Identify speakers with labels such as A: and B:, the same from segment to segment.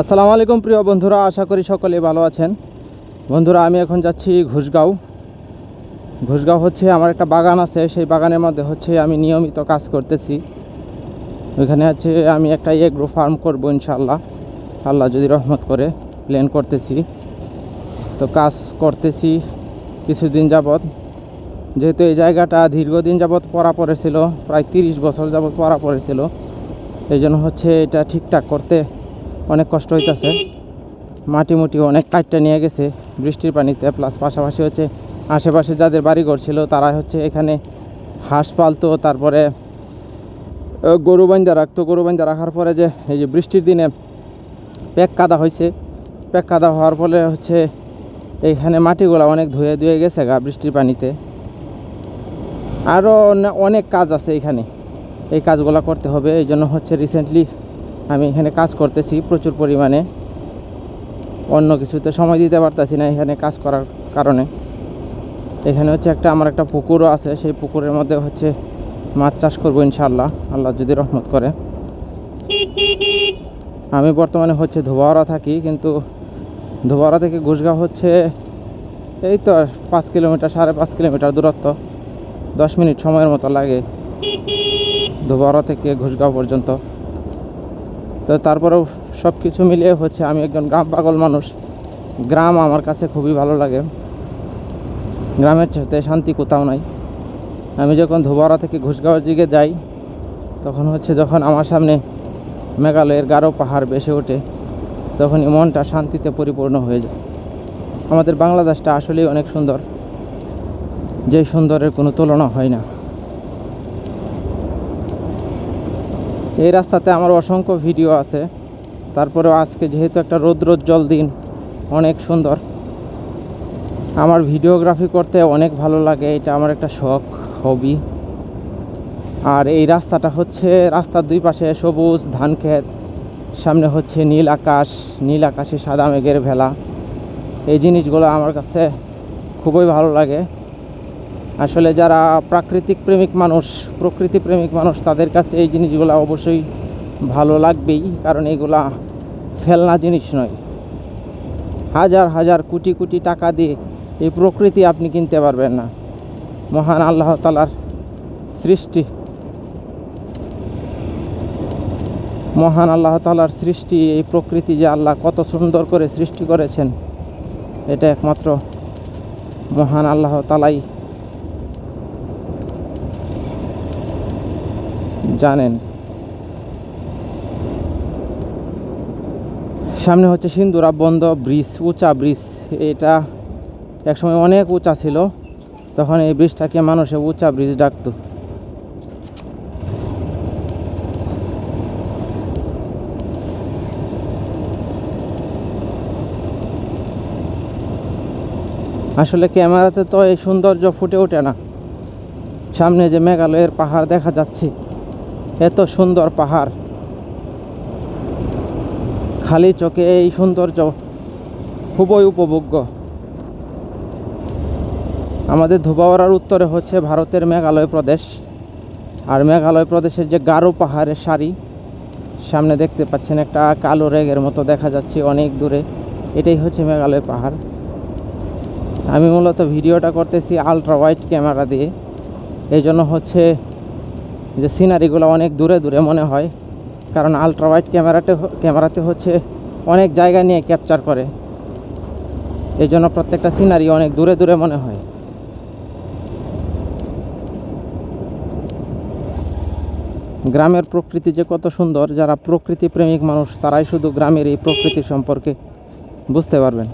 A: আসসালামু আলাইকুম, প্রিয় বন্ধুরা, আশা করি সকলে ভালো আছেন। বন্ধুরা, আমি এখন যাচ্ছি ঘুষগাঁও। ঘুষগাঁও হচ্ছে আমার একটা বাগান আছে, সেই বাগানের মধ্যে হচ্ছে আমি নিয়মিত কাজ করতেছি। ওইখানে হচ্ছে আমি একটা এগ্রো ফার্ম করব ইনশাল্লাহ আল্লাহ যদি রহমত করে প্ল্যান করতেছি। তো কাজ করতেছি কিছুদিন যাবৎ। যেহেতু এই জায়গাটা দীর্ঘদিন যাবৎ পড়া পড়েছিল, প্রায় তিরিশ বছর যাবৎ পড়া পড়েছিল। এই জন্য হচ্ছে এটা ঠিকঠাক করতে অনেক কষ্ট হইতেছে। মাটি মুটি অনেক কাটটা নিয়ে গেছে, বৃষ্টির পানিতে প্লাস পাশাপাশি হচ্ছে আশেপাশে যাদের বাড়িঘর ছিল তারা হচ্ছে এখানে হাঁস পালতো, তারপরে গরু বান্ধা রাখতো। গরু বান্ধা রাখার পরে যে, এই যে বৃষ্টির দিনে প্যাক কাদা হয়েছে প্যাক কাদা হওয়ার ফলে হচ্ছে এইখানে মাটিগুলো অনেক ধুয়ে ধুয়ে গেছে গা বৃষ্টির পানিতে। আরও অনেক কাজ আছে এখানে। এই কাজগুলো করতে হবে এই জন্য হচ্ছে রিসেন্টলি আমি এখানে কাজ করতেছি প্রচুর পরিমাণে। অন্য কিছুতে সময় দিতে পারতেছি না এখানে কাজ করার কারণে। এখানে হচ্ছে একটা, আমার একটা পুকুরও আছে, সেই পুকুরের মধ্যে হচ্ছে মাছ চাষ করব ইনশাল্লাহ আল্লাহ যদি রহমত করে। আমি বর্তমানে হচ্ছে ধোবাওয়ারা থাকি, কিন্তু ধোবাওয়ারা থেকে ঘুষগাঁও হচ্ছে এই তো পাঁচ কিলোমিটার, সাড়ে পাঁচ কিলোমিটার দূরত্ব। দশ মিনিট সময়ের মতো লাগে ধোবাওয়ারা থেকে ঘুষগাঁও পর্যন্ত। তো তারপরেও সব কিছু মিলিয়ে হচ্ছে আমি একজন গ্রাম পাগল মানুষ। গ্রাম আমার কাছে খুবই ভালো লাগে। গ্রামের সাথে শান্তি কোথাও নাই। আমি যখন ধোবারা থেকে ঘুষগাঁওয়ের দিকে যাই, তখন হচ্ছে যখন আমার সামনে মেঘালয়ের গারো পাহাড় বেসে ওঠে, তখনই মনটা শান্তিতে পরিপূর্ণ হয়ে যায়। আমাদের বাংলাদেশটা আসলেই অনেক সুন্দর। যে সুন্দরের কোনো তুলনা হয় না। এই রাস্তাতে আমার অসংখ্য ভিডিও আছে। তারপরেও আজকে যেহেতু একটা রৌদ্রোজ্জ্বল দিন, অনেক সুন্দর। আমার ভিডিওগ্রাফি করতে অনেক ভালো লাগে, এটা আমার একটা শখ হবি আর এই রাস্তাটা হচ্ছে রাস্তার দুই পাশে সবুজ ধান ক্ষেত, সামনে হচ্ছে নীল আকাশ, নীল আকাশে সাদা মেঘের ভেলা। এই জিনিসগুলো আমার কাছে খুবই ভালো লাগে। আসলে যারা প্রাকৃতিক প্রেমিক মানুষ, প্রকৃতি প্রেমিক মানুষ, তাদের কাছে এই জিনিসগুলো অবশ্যই ভালো লাগবেই, কারণ এগুলা ফেলনা জিনিস নয়। হাজার হাজার কোটি কোটি টাকা দিয়ে এই প্রকৃতি আপনি কিনতে পারবেন না। মহান আল্লাহ তালার সৃষ্টি। মহান আল্লাহ তালার সৃষ্টি, এই প্রকৃতি যে আল্লাহ কত সুন্দর করে সৃষ্টি করেছেন, এটা একমাত্র মহান আল্লাহ তালাই জানেন। সামনে হচ্ছে সিন্দুরা, বন্ধ ব্রিজ, উঁচা ব্রিজ। এটা একসময় অনেক উঁচা ছিল। তখন এই ব্রিজটাকে মানুষে উঁচা ব্রিজ ডাকতো। আসলে ক্যামেরাতে তো এই সৌন্দর্য ফুটে ওঠে না। সামনে যে মেঘালয়ের পাহাড় দেখা যাচ্ছে। এত সুন্দর পাহাড়। খালি চোখে এই সৌন্দর্য খুবই উপভোগ্য। আমাদের ধুবাওয়ারার উত্তরে হচ্ছে ভারতের মেঘালয় প্রদেশ। আর মেঘালয় প্রদেশের যে গারো পাহাড়ের সারি, সামনে দেখতে পাচ্ছেন একটা কালো রেগের মতো দেখা যাচ্ছে অনেক দূরে। এটাই হচ্ছে মেঘালয় পাহাড়। আমি মূলত ভিডিওটা করতেছি আলট্রা ওয়াইড ক্যামেরা দিয়ে। এই জন্য হচ্ছে যে সিনারিগুলো অনেক দূরে দূরে মনে হয়। কারণ আলট্রা ওয়াইড ক্যামেরাতে ক্যামেরাতে হচ্ছে অনেক জায়গা নিয়ে ক্যাপচার করে। এই জন্য প্রত্যেকটা সিনারি অনেক দূরে দূরে মনে হয়। গ্রামের প্রকৃতি যে কত সুন্দর, যারা প্রকৃতি প্রেমিক মানুষ, তারাই শুধু গ্রামের এই প্রকৃতি সম্পর্কে বুঝতে পারবেন।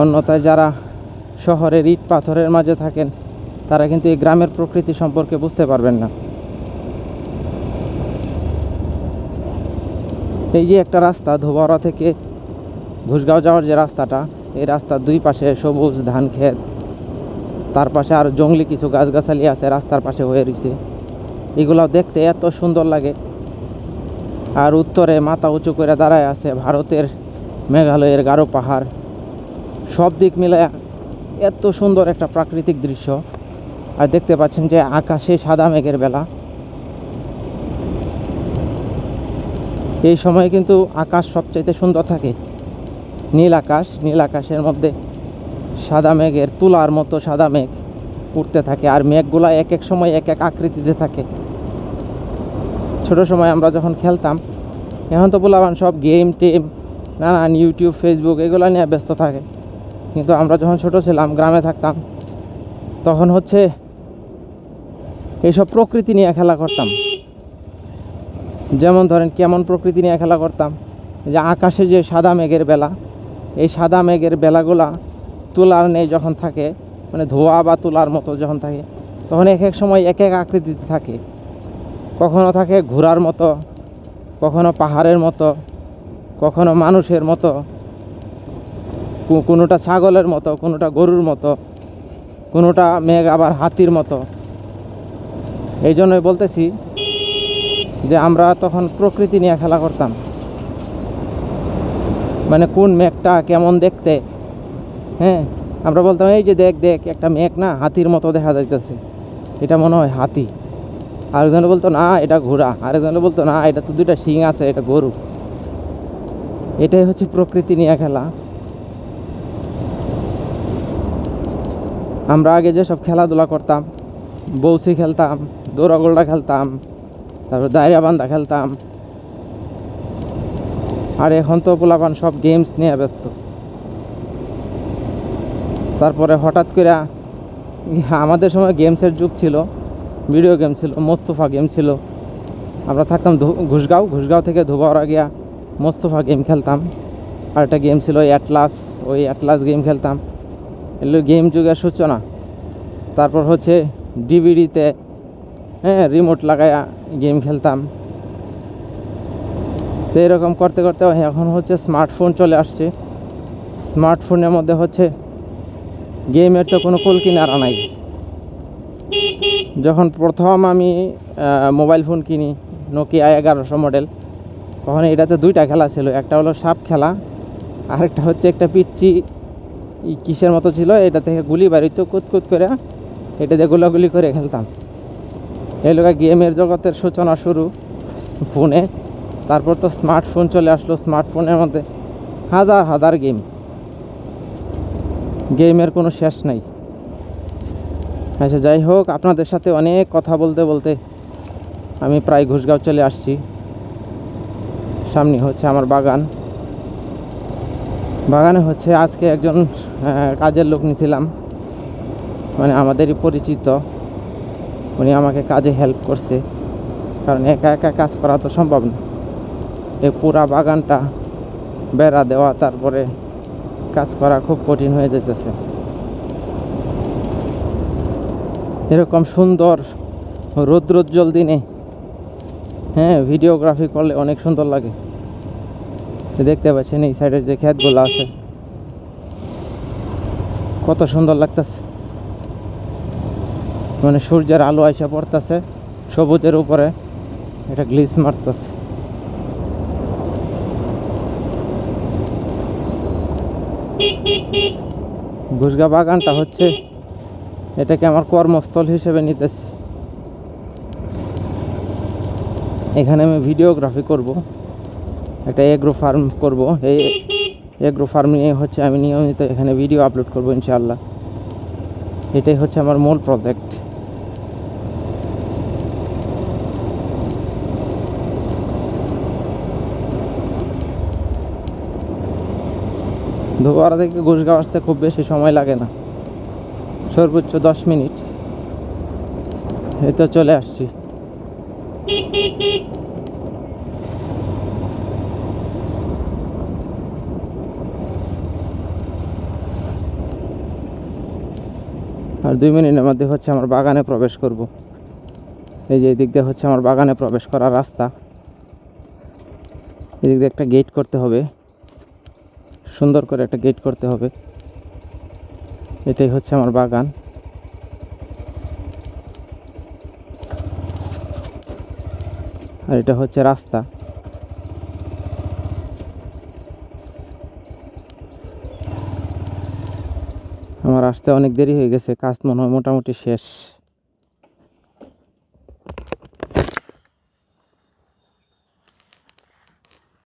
A: অন্যথায় যারা শহরের ইট পাথরের মাঝে থাকেন তারা কিন্তু এই গ্রামের প্রকৃতি সম্পর্কে বুঝতে পারবেন না। এই যে একটা রাস্তা ধোবাড়া থেকে ঘুষগাঁও যাওয়ার যে রাস্তাটা, এই রাস্তার দুই পাশে সবুজ ধান ক্ষেত, তার পাশে আর জঙ্গলি কিছু গাছগাছালি আছে রাস্তার পাশে হয়ে রয়েছে। এগুলো দেখতে এত সুন্দর লাগে। আর উত্তরে মাথা উঁচু করে দাঁড়ায় আছে ভারতের মেঘালয়ের গারো পাহাড়। সব দিক মিলে এত সুন্দর একটা প্রাকৃতিক দৃশ্য। আর দেখতে পাচ্ছেন যে আকাশে সাদা মেঘের বেলা। এই সময় কিন্তু আকাশ সবচাইতে সুন্দর থাকে। নীল আকাশ, নীল আকাশের মধ্যে সাদা মেঘের তুলার মতো সাদা মেঘ উঠতে থাকে আর মেঘগুলা এক এক সময় এক এক আকৃতিতে থাকে। ছোট সময় আমরা যখন খেলতাম, এখন তো বললাম সব গেম টেম, নানান ইউটিউব, ফেসবুক এগুলো নিয়ে ব্যস্ত থাকে। কিন্তু আমরা যখন ছোট ছিলাম, গ্রামে থাকতাম, তখন হচ্ছে এইসব প্রকৃতি নিয়ে খেলা করতাম। যেমন ধরেন কেমন প্রকৃতি নিয়ে খেলা করতাম, যে আকাশে যে সাদা মেঘের বেলা, এই সাদা মেঘের বেলাগুলা তুলার নেই যখন থাকে মানে ধোয়া বা তুলার মতো যখন থাকে, তখন এক এক সময় এক এক আকৃতিতে থাকে। কখনো থাকে ঘোড়ার মতো, কখনো পাহাড়ের মতো, কখনো মানুষের মতো কোনোটা ছাগলের মতো, কোনোটা গরুর মতো, কোনোটা মেঘ আবার হাতির মতো। এই জন্যই বলতেছি যে আমরা তখন প্রকৃতি নিয়ে খেলা করতাম। মানে কোন মেঘটা কেমন দেখতে হ্যাঁ? আমরা বলতাম, এই যে দেখ দেখ, একটা মেঘ না, হাতির মতো দেখা যাইতেছে। এটা মনে হয় হাতি। আরেকজনে বলতো, না, এটা ঘোড়া। আরেকজনে বলতো, না, এটা তো দুইটা শিং আছে, এটা গরু। এটাই হচ্ছে প্রকৃতি নিয়ে খেলা। আমরা আগে যেসব খেলাধুলা করতাম বৌসি খেলতাম দৌড়াগোল্ডা খেলতাম, তারপর দায়রা বান্ধা খেলতাম। আর এখন তো পোলাপান সব গেমস নিয়ে ব্যস্ত। তারপরে হঠাৎ করে আমাদের সময় গেমসের যুগ ছিল ভিডিও গেম ছিল, মোস্তফা গেম ছিল। আমরা থাকতাম ঘুষগাঁও ঘুষগাঁও থেকে ধুবাওরা গিয়া মোস্তফা গেম খেলতাম। আর একটা গেম ছিল অ্যাটলাস ওই অ্যাটলাস গেম খেলতাম। এগুলো গেম যুগের সূচনা। তারপর হচ্ছে ডিভিডিতে হ্যাঁ রিমোট লাগায়া গেম খেলতাম। তো এরকম করতে করতে এখন হচ্ছে স্মার্টফোন চলে আসছে। স্মার্টফোনের মধ্যে হচ্ছে গেমের তো কোনো কুল কিনারা নাই। যখন প্রথম আমি মোবাইল ফোন কিনি নোকিয়া এগারোশো মডেল তখন এটাতে দুইটা খেলা ছিল। একটা হলো সাপ খেলা, আরেকটা হচ্ছে একটা পিচ্ছি কিসের মতো ছিল, এটা থেকে গুলি বাড়িতে কুতকুত করে এটা দিয়ে গুলাগুলি করে খেলতাম। এই লোক গেমের জগতের সূচনা শুরু ফোনে। তারপর তো স্মার্টফোন চলে আসলো স্মার্টফোনের মধ্যে হাজার হাজার গেম। গেমের কোনো শেষ নাই। আচ্ছা যাই হোক, আপনাদের সাথে অনেক কথা বলতে বলতে আমি প্রায় ঘুষগাঁও চলে আসছি। সামনে হচ্ছে আমার বাগান। বাগানে হচ্ছে আজকে একজন কাজের লোক নিয়েছিলাম মানে আমাদেরই পরিচিত। উনি আমাকে কাজে হেল্প করছে। কারণ একা একা কাজ করা তো সম্ভব না। এই পুরা বাগানটা বেড়া দেওয়া, তারপরে কাজ করা খুব কঠিন হয়ে যেতেছে এরকম সুন্দর রৌদ্রোজ্জ্বল দিনে হ্যাঁ ভিডিওগ্রাফি করলে অনেক সুন্দর লাগে। দেখতে পাচ্ছেন এই সাইডের যে ক্ষেতগুলো আছে। কত সুন্দর লাগতেছে। মানে সূর্যের আলো আইসা পড়তেছে, সবুজের উপরে এটা গ্লিস মারতেছে। ঘুষগা বাগানটা হচ্ছে এটাকে আমার কর্মস্থল হিসেবে নিতেছি। এখানে আমি ভিডিওগ্রাফি করব, একটা এগ্রো ফার্ম করব। এই এগ্রো ফার্ম নিয়ে হচ্ছে আমি নিয়মিত এখানে ভিডিও আপলোড করব ইনশাআল্লাহ। এটাই হচ্ছে আমার মূল প্রজেক্ট। ধোবাড়া থেকে ঘুষগাঁও আসতে খুব বেশি সময় লাগে না। সর্বোচ্চ দশ মিনিট। এই তো চলে আসছি। আর দুই মিনিটের মধ্যে হচ্ছে আমার বাগানে প্রবেশ করব। এই যে এদিক দিয়ে হচ্ছে আমার বাগানে প্রবেশ করার রাস্তা। এদিক দিয়ে একটা গেট করতে হবে। সুন্দর করে একটা গেট করতে হবে। এটাই হচ্ছে আমার বাগান। আর এটা হচ্ছে রাস্তা। আমার আসতে অনেক দেরি হয়ে গেছে, কাজ মনে হয় মোটামুটি শেষ।